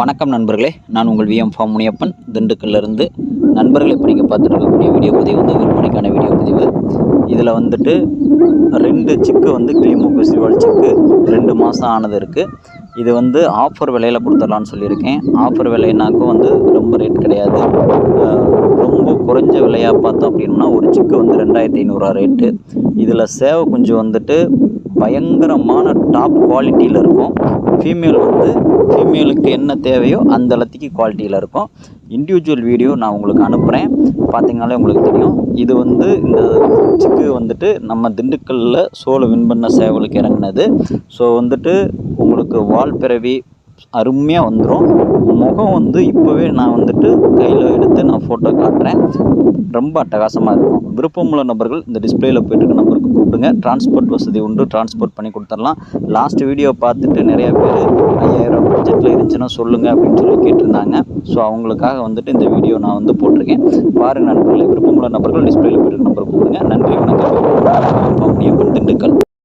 வணக்கம் நண்பர்களே. நான் உங்கள் விஎம் ஃபார்ம் முனியப்பன் திண்டுக்கல்லிருந்து நண்பர்கள் இப்போ நீங்கள் பார்த்துட்டு இருக்கக்கூடிய வீடியோ பதிவு வந்து விற்பனைக்கான வீடியோ பதிவு. இதில் வந்துட்டு ரெண்டு சிக்கு வந்து கிளிமூக்கு சிவால் சிக்கு ரெண்டு மாதம் ஆனது இருக்குது இது வந்து ஆஃபர் விலையில் கொடுத்துடலான்னு சொல்லியிருக்கேன். ஆஃபர் விலைனாக்கும் வந்து ரொம்ப ரேட் கிடையாது. ரொம்ப குறைஞ்ச விலையாக பார்த்தோம் அப்படின்னா ஒரு சிக்கு வந்து ரெண்டாயிரத்தி ஐநூறுரூவா ரேட்டு இதில் சேவை குஞ்சு வந்துட்டு பயங்கரமான டாப் குவாலிட்டியில் இருக்கும். ஃபீமேல் வந்து ஃபீமேலுக்கு என்ன தேவையோ அந்த அளத்துக்கு குவாலிட்டியில் இருக்கும். இண்டிவிஜுவல் வீடியோ நான் உங்களுக்கு அனுப்புகிறேன் பார்த்தீங்கனாலே உங்களுக்கு தெரியும். இது வந்து இந்த சிக்கு வந்துட்டு நம்ம திண்டுக்கல்லில் சோலை வின் பண்ண சேவலுக்கு இறங்குனது. ஸோ வந்துட்டு உங்களுக்கு வால் பிறவி அருமையாக வந்துடும் முகம் வந்து இப்போவே நான் வந்துட்டு கையில் எடுத்து நான் ஃபோட்டோ காட்டுறேன். ரொம்ப அட்டகாசமாக இருக்கும். விருப்பமுள்ள நபர்கள் இந்த டிஸ்பிளேயில் போயிட்டு நம்பருக்கு கூப்பிடுங்க. டிரான்ஸ்போர்ட் வசதி உண்டு. டிரான்ஸ்போர்ட் பண்ணி கொடுத்துடலாம். லாஸ்ட் வீடியோ பார்த்துட்டு நிறைய பேர் ஐயாயிரம் பட்ஜெட்டில் இருந்துச்சுன்னா சொல்லுங்கள் அப்படின்னு சொல்லி கேட்டிருந்தாங்க. ஸோ அவங்களுக்காக வந்துட்டு இந்த வீடியோ நான் வந்து போட்டிருக்கேன். பாருங்க நண்பர்களே விருப்பமுள்ள நபர்கள் டிஸ்பிளேயில் போயிட்டு நம்பருக்கு கூப்பிடுங்க. நன்றி வணக்கம். திண்டுக்கல்